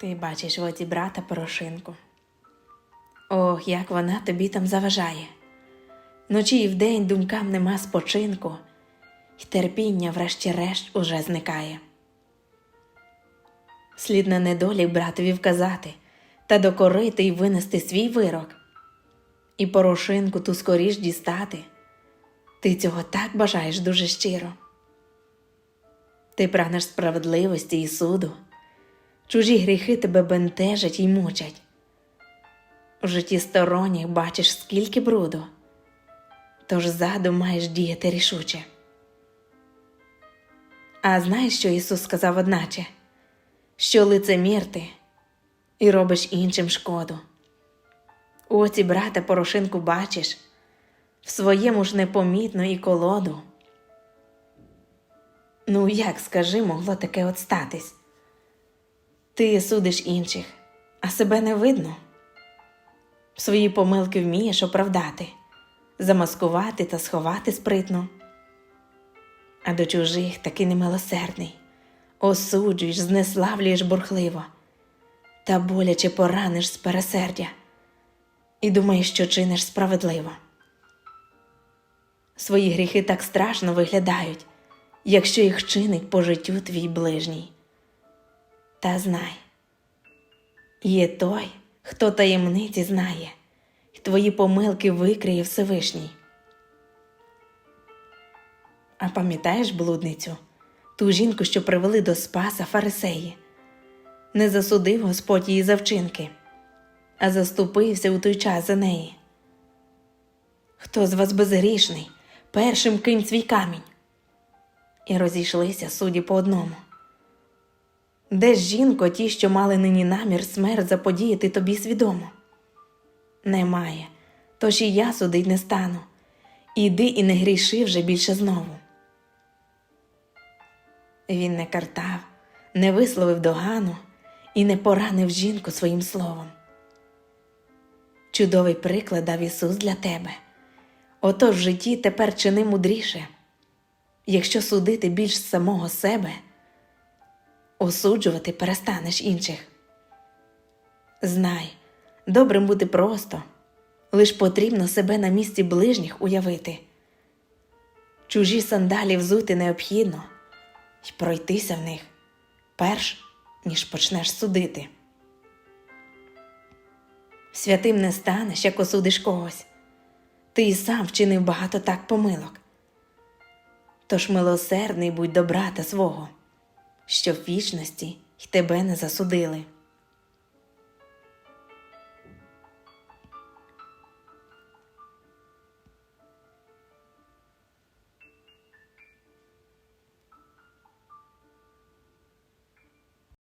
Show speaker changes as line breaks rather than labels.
Ти бачиш в оці брата порошинку. Ох, як вона тобі там заважає. Ночі і вдень думкам нема спочинку, й терпіння, врешті-решт, уже зникає. Слід на недолі братові вказати та докорити й винести свій вирок, і порошинку ту скоріш дістати. Ти цього так бажаєш дуже щиро. Ти прагнеш справедливості і суду, чужі гріхи тебе бентежать і мучать. У житті сторонніх бачиш скільки бруду, тож ззаду маєш діяти рішуче. А знаєш, що Ісус сказав одначе, що лицемір ти і робиш іншим шкоду. Оці брата Порошинку бачиш, в своєму ж непомітно і колоду. Ну, як, скажи, могло таке от статись? Ти судиш інших, а себе не видно. Свої помилки вмієш оправдати, замаскувати та сховати спритно. А до чужих таки немилосердний, осуджуєш, знеславлюєш бурхливо, та боляче пораниш з пересердя і думаєш, що чиниш справедливо. Свої гріхи так страшно виглядають, якщо їх чинить по життю твій ближній. Та знай, є той, хто таємниці знає, і твої помилки викриє Всевишній. А пам'ятаєш блудницю, ту жінку, що привели до Спаса фарисеї? Не засудив Господь її за вчинки, а заступився у той час за неї. Хто з вас безгрішний, першим кинь свій камінь. І розійшлися судді по одному. Де ж жінко, ті, що мали нині намір смерть заподіяти тобі свідомо? Немає, тож і я судить не стану. Іди і не гріши вже більше знову. Він не картав, не висловив догану і не поранив жінку своїм словом. Чудовий приклад дав Ісус для тебе. Отож в житті тепер чини мудріше, якщо судити більш самого себе, осуджувати перестанеш інших. Знай, добрим бути просто, лиш потрібно себе на місці ближніх уявити. Чужі сандалі взути необхідно й пройтися в них, перш ніж почнеш судити. Святим не станеш, як осудиш когось. Ти і сам вчинив багато так помилок. Тож милосердний будь до брата свого, що в вічності й тебе не засудили.